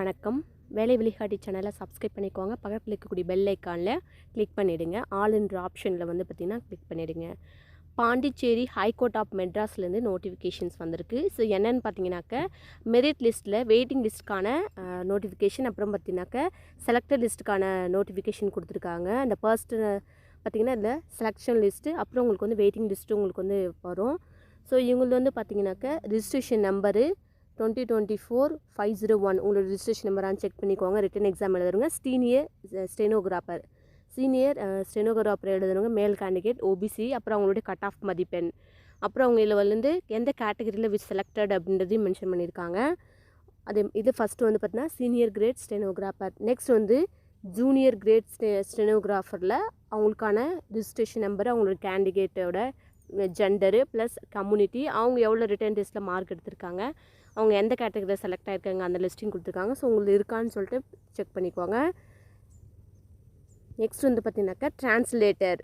வணக்கம். வேலை வழிகாட்டி சேனலை சப்ஸ்கிரைப் பண்ணிக்கோங்க. பக்கத்தில் இருக்கக்கூடிய பெல் ஐக்கானில் கிளிக் பண்ணிவிடுங்க ஆளுன்ற ஆப்ஷனில் வந்து பார்த்திங்கன்னா கிளிக் பண்ணிவிடுங்க பாண்டிச்சேரி ஹைகோர்ட் ஆஃப் மெட்ராஸ்லேருந்து நோட்டிஃபிகேஷன்ஸ் வந்திருக்கு. ஸோ என்னென்னு பார்த்தீங்கன்னாக்க மெரிட் லிஸ்ட்டில் வெயிட்டிங் லிஸ்ட்டுக்கான நோட்டிஃபிகேஷன் அப்புறம் பார்த்தீங்கன்னாக்க செலக்டட் லிஸ்ட்டுக்கான நோட்டிஃபிகேஷன் கொடுத்துருக்காங்க. அந்த ஃபர்ஸ்ட் பார்த்திங்கன்னா இந்த செலெக்ஷன் லிஸ்ட்டு அப்புறம் உங்களுக்கு வந்து வெயிட்டிங் லிஸ்ட்டு உங்களுக்கு வந்து வரும். ஸோ இவங்களுக்கு வந்து பார்த்தீங்கன்னாக்க registration number twenty twenty four five zero one உங்களோட ரிஜிஸ்ட்ரேஷன் நம்பரான்னு செக் பண்ணிக்கோங்க. ரிட்டன் எக்ஸாம் எழுதுறவங்க சீனியர் ஸ்டெனோகிராஃபர் சீனியர் ஸ்டெனோகிராஃபர் எழுதுறவங்க மேல் கேண்டிடேட் ஓபிசி அப்புறம் அவங்களுடைய கட் ஆஃப் மதிப்பெண். அப்புறம் அவங்க இதில் வந்து எந்த கேட்டகரியில் விச் செலக்டட் அப்படின்றதையும் மென்ஷன் பண்ணியிருக்காங்க. அதே இது ஃபஸ்ட்டு வந்து பார்த்தீங்கன்னா சீனியர் கிரேட் ஸ்டெனோகிராஃபர் நெக்ஸ்ட் வந்து ஜூனியர் கிரேட் ஸ்டெ ஸ்டெனோகிராஃபரில் அவங்களுக்கான ரிஜிஸ்ட்ரேஷன் நம்பர் அவங்களோட கேண்டிடேட்டோட ஜெண்டரு ப்ளஸ் கம்யூனிட்டி அவங்க எவ்வளோ ரிட்டன் டெஸ்ட்டில் மார்க் எடுத்திருக்காங்க அவங்க எந்த கேட்டகரியில் செலக்ட் ஆகிருக்காங்க அந்த லிஸ்டிங் கொடுத்துருக்காங்க. ஸோ உங்களுக்கு இருக்கான்னு சொல்லிட்டு செக் பண்ணிக்கோங்க. நெக்ஸ்ட் வந்து பார்த்திங்கனாக்கா டிரான்ஸ்லேட்டர்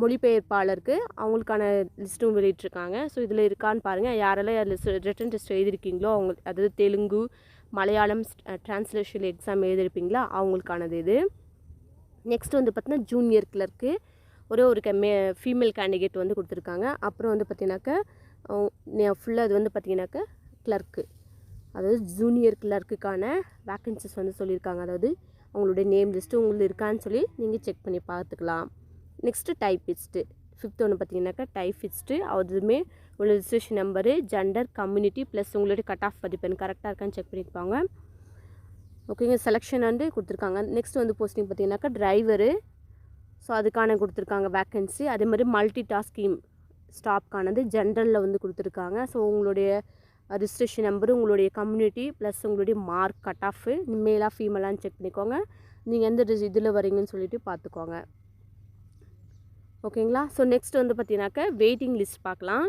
மொழிபெயர்ப்பாளருக்கு அவங்களுக்கான லிஸ்ட்டும் வெளியிட்ருக்காங்க ஸோ இதில் இருக்கான்னு பாருங்கள் யாரெல்லாம் லிஸ்ட் ரிட்டன் டெஸ்ட் எழுதிருக்கீங்களோ அவங்க அதாவது தெலுங்கு மலையாளம் டிரான்ஸ்லேஷன் எக்ஸாம் எழுதியிருப்பீங்களா அவங்களுக்கானது இது. நெக்ஸ்ட் வந்து பார்த்திங்கன்னா ஜூனியர் கிளர்க்கு ஒரே ஒரு க மே ஃபீமேல் கேண்டிடேட் வந்து கொடுத்துருக்காங்க. அப்புறம் வந்து பார்த்தீங்கன்னாக்கா ஃபுல்லாக அது வந்து பார்த்திங்கனாக்கா கிளர்க்கு அதாவது ஜூனியர் கிளர்க்குக்கான வேக்கன்சிஸ் வந்து சொல்லியிருக்காங்க அதாவது அவங்களுடைய நேம் லிஸ்ட்டு உங்களுக்கு இருக்கான்னு சொல்லி நீங்கள் செக் பண்ணி பார்த்துக்கலாம் நெக்ஸ்ட்டு டைப்பிஸ்ட்டு ஃபிஃப்த் ஒன்று பார்த்தீங்கன்னாக்கா டைஃபிஸ்ட்டு அதுவுமே உங்களோட registration number gender community plus உங்களுடைய கட் ஆஃப் மதிப்பெண் கரெக்டாக இருக்கான்னு செக் பண்ணியிருப்பாங்க ஓகேங்க செலெக்ஷன் வந்து கொடுத்துருக்காங்க. நெக்ஸ்ட் வந்து போஸ்டிங் பார்த்தீங்கன்னாக்கா டிரைவரு ஸோ அதுக்கான கொடுத்துருக்காங்க வேக்கன்சி அதே மாதிரி மல்டி டாஸ்கிங் ஸ்டாப்க்கானது ஜென்ரலில் வந்து கொடுத்துருக்காங்க. ஸோ உங்களுடைய ரிஜிஸ்ட்ரேஷன் நம்பரு உங்களுடைய கம்யூனிட்டி ப்ளஸ் உங்களுடைய மார்க் கட் ஆஃபு மேலாக ஃபீமேலான்னு செக் பண்ணிக்கோங்க. நீங்கள் எந்த இதில் வரீங்கன்னு சொல்லிட்டு பார்த்துக்கோங்க. ஓகேங்களா ஸோ நெக்ஸ்ட் வந்து பார்த்தீங்கன்னாக்க வெயிட்டிங் லிஸ்ட் பார்க்கலாம்.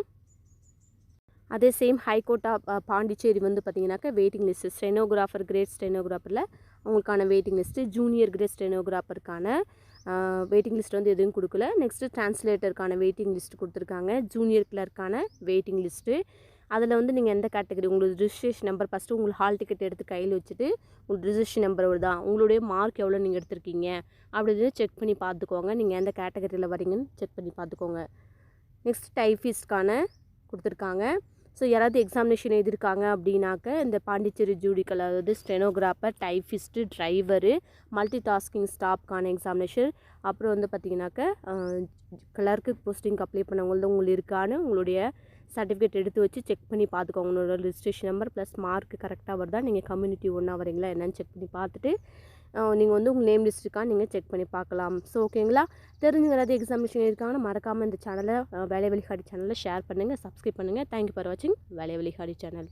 அதே சேம் ஹைகோர்ட் ஆஃப் பாண்டிச்சேரி வந்து பார்த்தீங்கன்னாக்கா வெயிட்டிங் லிஸ்ட்டு ஸ்டெனோகிராஃபர் கிரேட் ஸ்டெனோகிராஃபரில் அவங்களுக்கான வெயிட்டிங் லிஸ்ட்டு ஜூனியர் கிரேட் ஸ்டெனோகிராஃபருக்கான வெயிட்டிங் லிஸ்ட் வந்து எதுவும் கொடுக்கல. நெக்ஸ்ட்டு டிரான்ஸ்லேட்டருக்கான வெயிட்டிங் லிஸ்ட் கொடுத்துருக்காங்க. ஜூனியர் கிளர்க்கான வெயிட்டிங் லிஸ்ட்டு அதில் வந்து நீங்கள் எந்த கேட்டகரி உங்களுக்கு ரிஜிஸ்ட்ரேஷன் நம்பர் ஃபஸ்ட்டு உங்களுக்கு ஹால் டிக்கெட் எடுத்து கையில் வச்சுட்டு உங்களுக்கு ரிஜிஸ்ட்ரேஷன் நம்பர் தான் உங்களுடைய மார்க் எவ்வளோ நீங்கள் எடுத்திருக்கீங்க அப்படின்னு செக் பண்ணி பார்த்துக்கோங்க. நீங்கள் எந்த கேட்டகரியில் வரீங்கன்னு செக் பண்ணி பார்த்துக்கோங்க. நெக்ஸ்ட் டைஃபிஸ்ட்கான கொடுத்துருக்காங்க. ஸோ யாராவது எக்ஸாமினேஷன் எழுதியிருக்காங்க அப்படின்னாக்க இந்த பாண்டிச்சேரி ஜூடிக்கல் அதாவது stenographer typist driver multi tasking ஸ்டாஃப்க்கான examination அப்புறம் வந்து பார்த்திங்கனாக்க கிளர்க்கு போஸ்டிங்க்கு அப்ளை பண்ணவங்கள்தான் உங்களுக்கு இருக்கான்னு உங்களுடைய சர்டிஃபிகேட் எடுத்து வச்சு செக் பண்ணி பார்த்துக்கோங்க. உங்களோட ரிஜிஸ்ட்ரேஷன் நம்பர் ப்ளஸ் மார்க் கரெக்டாக வருதா? நீங்கள் கம்யூனிட்டி ஒன்றா வரீங்களா என்னென்னு செக் பண்ணி பார்த்துட்டு நீங்கள் வந்து உங்கள் நேம் லிஸ்ட் இருக்கா? நீங்கள் செக் பண்ணி பார்க்கலாம். ஸோ ஓகேங்களா தெரிஞ்சு ஏதாவது எக்ஸாமினேஷன் இருக்காங்கன்னா மறக்காமல் இந்த சேனலை வேலை வழிகாடி சேனலில் ஷேர் பண்ணுங்கள் சப்ஸ்கிரைப் பண்ணுங்கள் தேங்க்யூ ஃபார் வாட்சிங் வேலை வழிகாடி சேனல்